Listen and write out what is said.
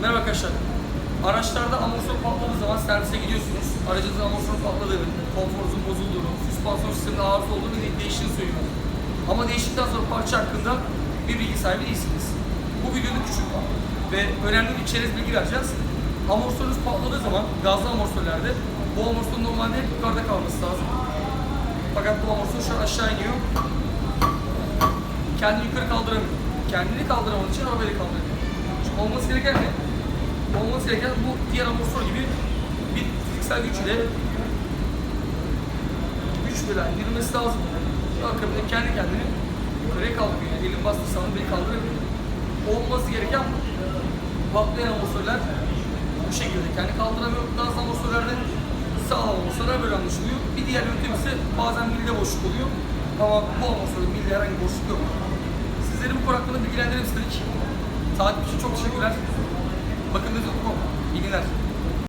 Merhaba arkadaşlar. Araçlarda amortisör patladığı zaman servise gidiyorsunuz. Aracınızın amortisörü patladığını, konforunuzun bozulduğunu, süspansiyon sisteminde arıza olduğunu ve değiştiğini söylüyor. Ama değiştikten sonra parça hakkında bir bilgi sahibi değilsiniz. Bu videoda küçük ve önemli bir çerez bilgi vereceğiz. Amortisörünüz patladığı zaman gazlı amortisörlerde bu amortisörün normalde hep yukarıda kalması lazım. Fakat bu amortisör şu an aşağı iniyor. Kendini yukarı kaldıramıyor. Kendini kaldıramadığı için arabayı kaldıramıyor. Olması gereken ne? Olması gereken bu diğer amortisör gibi bir fiziksel güç ile güç veren girmesi lazım. Akabinde kendi kendini yukarıya kalkıyor. Yani elin bastığı zaman beni kaldıramıyor. Olması gereken bu. Patlayan amortisörler bu şekilde kendi kaldıramıyor. Gaz amortisörlerde sağlam amortisörler böyle anlaşılıyor. Bir diğer yöntem ise bazen milde boşluk oluyor. Ama bu amortisörde milde herhangi bir boşluk yok. Sizleri bu konu hakkında bilgilendirelim istedik. Takip çok teşekkürler. 고민하고